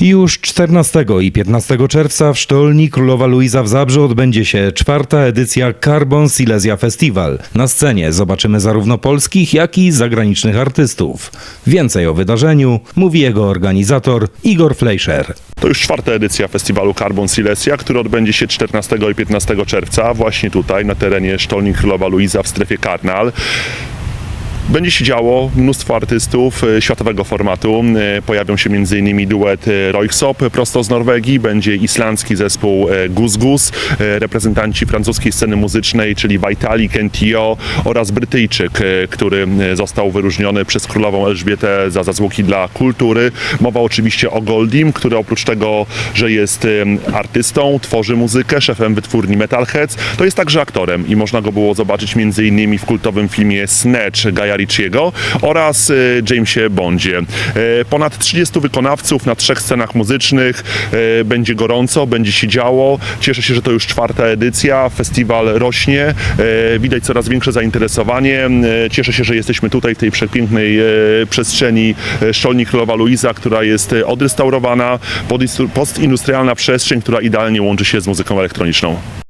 Już 14 i 15 czerwca w Sztolni Królowa Luiza w Zabrzu odbędzie się czwarta edycja Carbon Silesia Festival. Na scenie zobaczymy zarówno polskich, jak i zagranicznych artystów. Więcej o wydarzeniu mówi jego organizator Igor Fleischer. To już czwarta edycja festiwalu Carbon Silesia, który odbędzie się 14 i 15 czerwca właśnie tutaj na terenie Sztolni Królowa Luiza w strefie Karnal. Będzie się działo mnóstwo artystów e, światowego formatu. E, Pojawią się m.in. duet e, Royksop prosto z Norwegii, będzie islandzki zespół Gus Gus, reprezentanci francuskiej sceny muzycznej, czyli Vitalik, Kentio oraz Brytyjczyk, który został wyróżniony przez królową Elżbietę za zasługi dla kultury. Mowa oczywiście o Goldim, który oprócz tego, że jest artystą, tworzy muzykę, szefem wytwórni Metalheads, to jest także aktorem i można go było zobaczyć m.in. w kultowym filmie Snatch Gaja Ritchiego oraz e, Jamesie Bondzie. E, Ponad 30 wykonawców na trzech scenach muzycznych. E, Będzie gorąco, będzie się działo. Cieszę się, że to już czwarta edycja. Festiwal rośnie. Widać coraz większe zainteresowanie. Cieszę się, że jesteśmy tutaj w tej przepięknej przestrzeni Szolni Królowa Luiza, która jest odrestaurowana, postindustrialna przestrzeń, która idealnie łączy się z muzyką elektroniczną.